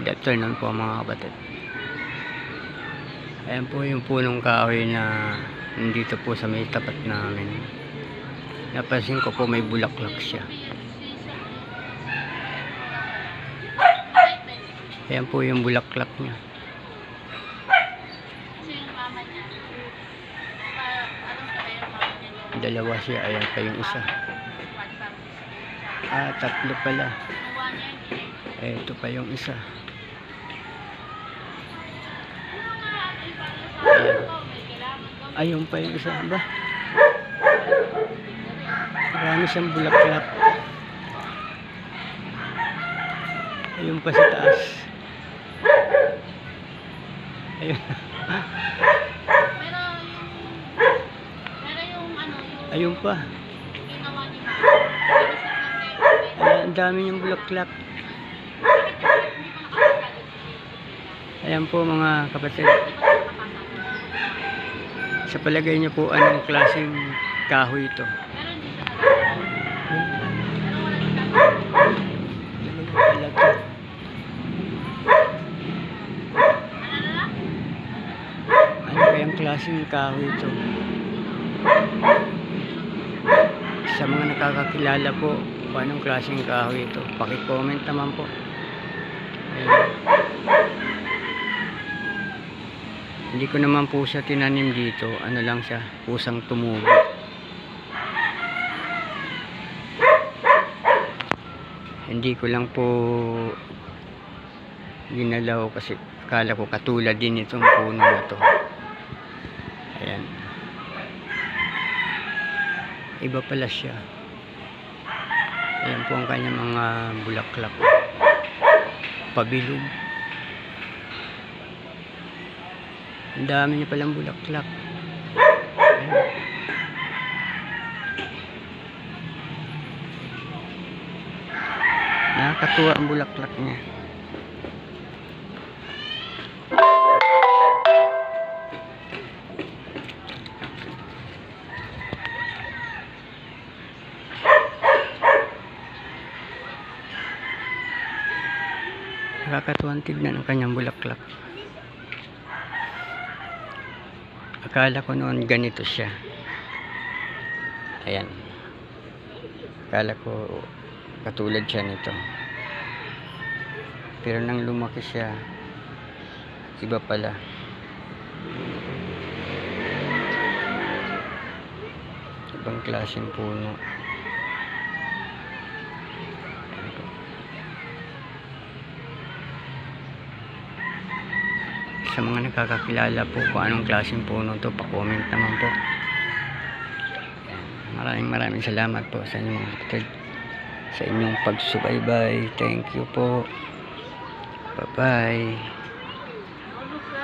Good afternoon po mga kapatid. Ayan po yung punong kahoy na nandito po sa may tapat namin. Napansin ko po may bulaklak siya. Ayan po yung bulaklak niya. Dalawa siya. Ayan pa yung isa. Ah, tatlo pala. Ito pa yung isa. Ano nga, ay paano sa Ayun pa yung isa. Ba? Marami siyang bulaklak. Ayun pa sa taas. Ayun. Ayun pa. Ayan, ang dami niyang bulaklak. Ayan po mga kapatid. Sa palagay niyo po, anong klaseng kahoy ito? Ano? Ano kayang klaseng kahoy ito? Sa mga nakakakilala po, kung anong klaseng kahoy ito, pakicomment naman po. Ayan. Hindi ko naman po siya tinanim dito. Ano lang siya, pusang tumubo. Hindi ko lang po ginalaw kasi akala ko katulad din itong puno na to. Ayan. Iba pala siya. Ayan po ang kanyang mga bulaklak. Pabilog. Ang dami niya palang bulaklak. Nakakatuwa ang bulaklak niya. Nakakatuwang tignan ang kanyang bulaklak. Akala ko noon ganito siya. Ayan. Akala ko katulad siya nito. Pero nang lumaki siya, iba pala. Ibang klaseng puno. Sa mga nakakakilala po kung anong klaseng puno to pa-comment naman po. Maraming maraming salamat po sa inyong mga kapatid sa inyong pagsubaybay. Thank you po. Bye bye